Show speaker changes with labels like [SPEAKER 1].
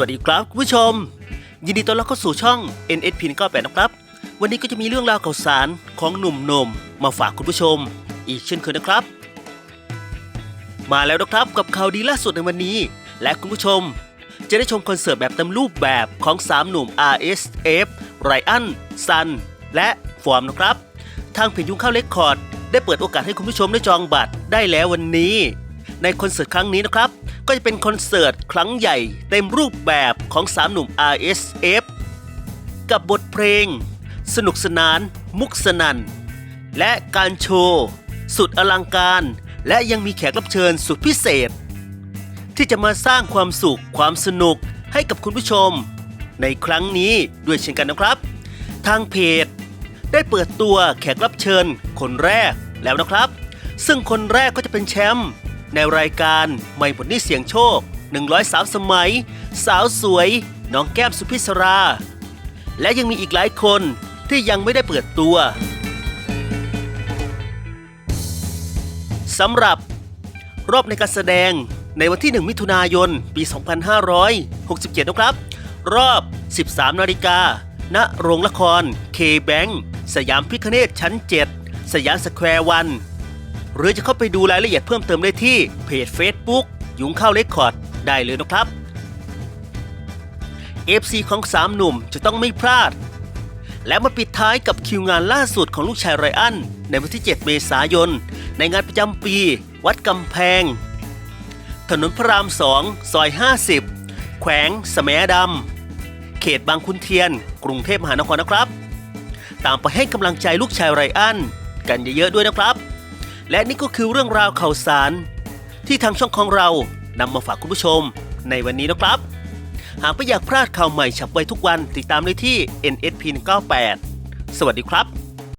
[SPEAKER 1] วัสดีครับคุณผู้ชม ยินดีต้อนรับเข้าสู่ช่อง NSP 98นะครับ วันนี้ก็จะมีเรื่องราวข่าวสารของหนุ่มๆมมาฝากคุณผู้ชม อีกเช่นเคยนะครับ มาแล้วนะครับกับข่าวดีล่าสุดในวันนี้ และคุณผู้ชม จะได้ชมคอนเสิร์ตแบบเต็มรูปแบบของ 3 หนุ่ม RSF ไรอันซัน และฟอร์มนะครับ ทางเพจยุงข้าวเลคคอร์ดได้เปิดโอกาสให้คุณผู้ชมได้จองบัตรได้แล้ววันนี้ ในคอนเสิร์ตครั้งนี้นะครับ ก็จะเป็นคอนเสิร์ตครั้งใหญ่เต็มรูปแบบของ3หนุ่ม RSF กับบทเพลง สนุกสนาน มุกสนัน และการโชว์ สุดอลังการ และยังมีแขกรับเชิญสุดพิเศษ ที่จะมาสร้างความสุขความสนุกให้กับคุณผู้ชม ในครั้งนี้ด้วยเช่นกันนะครับ ทางเพจ ได้เปิดตัวแขกรับเชิญคนแรกแล้วนะครับ ซึ่งคนแรกก็จะเป็นแชมป์ ในรายการไม่ผลนี่เสียงโชค 103 สมัย สาวสวย น้องแก้มสุพิศรา และยังมีอีกหลายคนที่ยังไม่ได้เปิดตัวสำหรับรอบในการแสดงในวันที่ 1 มิถุนายน ปี 2567 นะครับ รอบ 13 นาฬิกา ณ โรงละครเคแบงสยามพิคเนตชั้น 7 สยามสแควร์วัน หรือจะเข้าไปดูรายละเอียดเพิ่มเติมได้ที่เพจ Facebook ยุงเข้าเลคคอร์ดได้เลยนะครับ FC ของ 3 หนุ่มจะต้องไม่พลาด และมาปิดท้ายกับคิวงานล่าสุดของลูกชายไรอัน ในวันที่ 7 เมษายน ในงานประจำปี วัดกำแพง ถนนพระราม 2 ซอย 50 แขวงสมดำ เขตบางขุนเทียน กรุงเทพมหานครนะครับ ตามไปให้กำลังใจลูกชายไรอัน กันเยอะๆด้วยนะครับ และนี่ก็คือเรื่องราวข่าวสาร ที่ทางช่องของเรานำมาฝากคุณผู้ชมในวันนี้นะครับ หากไม่อยากพลาดข่าวใหม่ฉับไวทุกวันติดตามได้ที่ NSP 198 สวัสดีครับ